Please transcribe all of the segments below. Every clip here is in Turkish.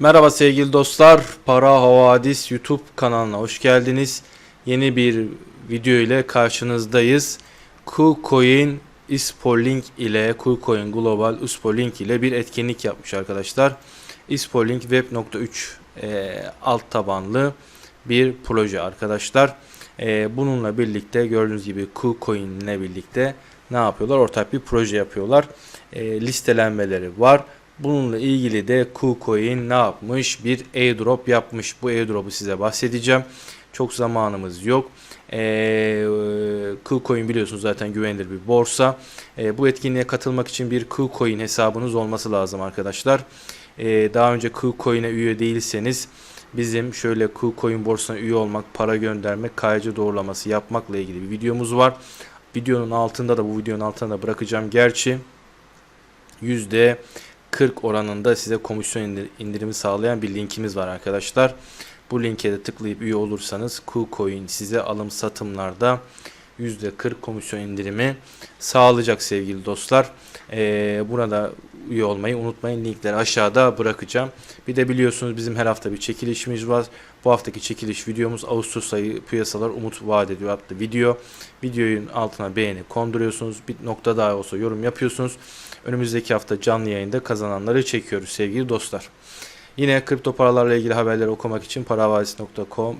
Merhaba sevgili dostlar. Para Havadis YouTube kanalına hoş geldiniz. Yeni bir video ile karşınızdayız. KuCoin Ispoliink ile KuCoin Global Ispoliink ile bir etkinlik yapmış arkadaşlar. Ispoliink Web.3 e, alt tabanlı bir proje arkadaşlar. E, bununla birlikte gördüğünüz gibi KuCoin ile birlikte ne yapıyorlar? Ortak bir proje yapıyorlar. E, listelenmeleri var. Bununla ilgili de KuCoin ne yapmış? Bir airdrop yapmış. Bu airdrop'u size bahsedeceğim. Çok zamanımız yok. Ee, KuCoin biliyorsunuz zaten güvenilir bir borsa. Ee, bu etkinliğe katılmak için bir KuCoin hesabınız olması lazım arkadaşlar. Ee, daha önce KuCoin'e üye değilseniz bizim şöyle KuCoin borsasına üye olmak, para göndermek, KYC doğrulaması yapmakla ilgili bir videomuz var. Videonun altında da bu videonun altına da bırakacağım. Gerçi yüzde 40 oranında size komisyon indir- indirimi sağlayan bir linkimiz var arkadaşlar. Bu linke de tıklayıp üye olursanız KuCoin size alım satımlarda %40 komisyon indirimi sağlayacak sevgili dostlar. Ee, burada üye olmayı unutmayın. Linkleri aşağıda bırakacağım. Bir de biliyorsunuz bizim her hafta bir çekilişimiz var. Bu haftaki çekiliş videomuz Ağustos ayı piyasalar umut vaat ediyor adlı video. Videonun altına beğeni konduruyorsunuz. Bir nokta daha olsa yorum yapıyorsunuz. Önümüzdeki hafta canlı yayında kazananları çekiyoruz sevgili dostlar. Yine kripto paralarla ilgili haberleri okumak için parahavadis.com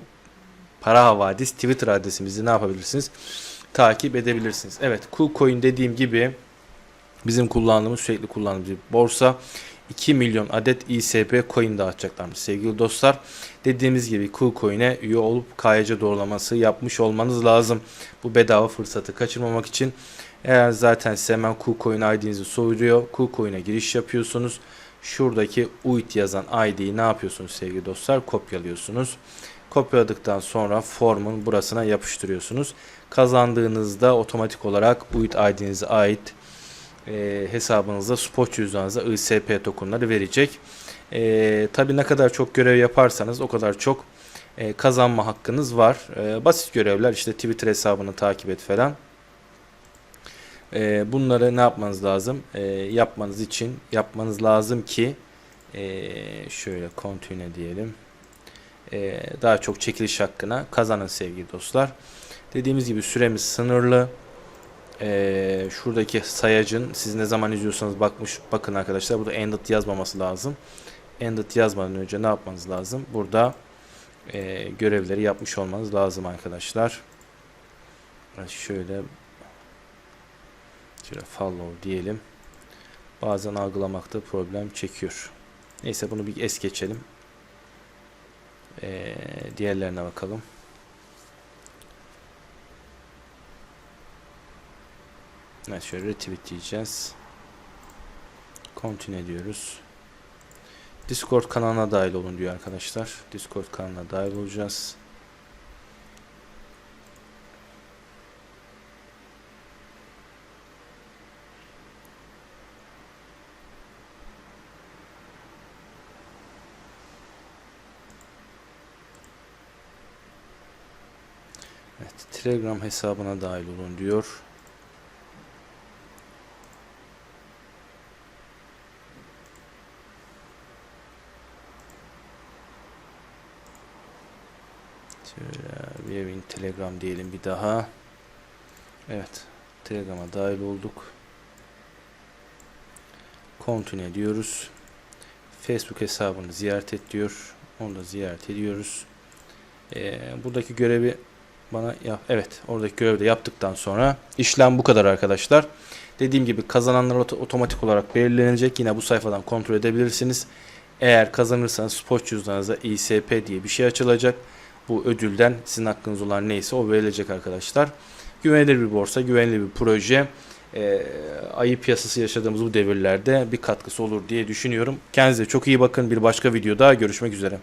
Parahavadis Twitter adresimizi ne yapabilirsiniz? Takip edebilirsiniz. Evet, KuCoin dediğim gibi bizim kullandığımız, sürekli kullandığımız bir borsa. 2 milyon adet ISP coin dağıtacaklarmış sevgili dostlar. Dediğimiz gibi KuCoin'e üye olup KYC doğrulaması yapmış olmanız lazım. Bu bedava fırsatı kaçırmamak için. Eğer zaten size hemen KuCoin ID'nizi soruyor. KuCoin'e giriş yapıyorsunuz. Şuradaki UID yazan ID'yi ne yapıyorsunuz sevgili dostlar? Kopyalıyorsunuz. Kopyaladıktan sonra formun burasına yapıştırıyorsunuz. Kazandığınızda otomatik olarak UID ID'nize ait e, hesabınızda spot cüzdanınıza ISP tokenları verecek. E, Tabi ne kadar çok görev yaparsanız o kadar çok e, kazanma hakkınız var. E, basit görevler işte Twitter hesabını takip et falan. E, bunları ne yapmanız lazım? E, yapmanız için yapmanız lazım ki e, şöyle continue diyelim. E, daha çok çekiliş hakkına kazanın sevgili dostlar. Dediğimiz gibi süremiz sınırlı. Ee, şuradaki sayacın siz ne zaman izliyorsanız bakmış bakın arkadaşlar burada ended yazmaması lazım. Ended yazmadan önce ne yapmanız lazım? Burada e, görevleri yapmış olmanız lazım arkadaşlar. Şöyle şöyle follow diyelim. Bazen algılamakta problem çekiyor. Neyse bunu bir es geçelim. Ee, diğerlerine bakalım. Evet şöyle retweet diyeceğiz. Continue diyoruz. Discord kanalına dahil olun diyor arkadaşlar. Discord kanalına dahil olacağız. Evet, Telegram hesabına dahil olun diyor. Şöyle viewing Telegram diyelim bir daha. Evet. Telegram'a dahil olduk. Continue diyoruz. Facebook hesabını ziyaret et diyor. Onu da ziyaret ediyoruz. Ee, buradaki görevi bana yap. Evet, oradaki görevi de yaptıktan sonra işlem bu kadar arkadaşlar. Dediğim gibi kazananlar oto- otomatik olarak belirlenecek. Yine bu sayfadan kontrol edebilirsiniz. Eğer kazanırsanız spot cüzdanınıza ISP diye bir şey açılacak. Bu ödülden sizin hakkınız olan neyse o verilecek arkadaşlar. Güvenilir bir borsa, güvenilir bir proje. Ee, ayı piyasası yaşadığımız bu devirlerde bir katkısı olur diye düşünüyorum. Kendinize çok iyi bakın. Bir başka videoda görüşmek üzere.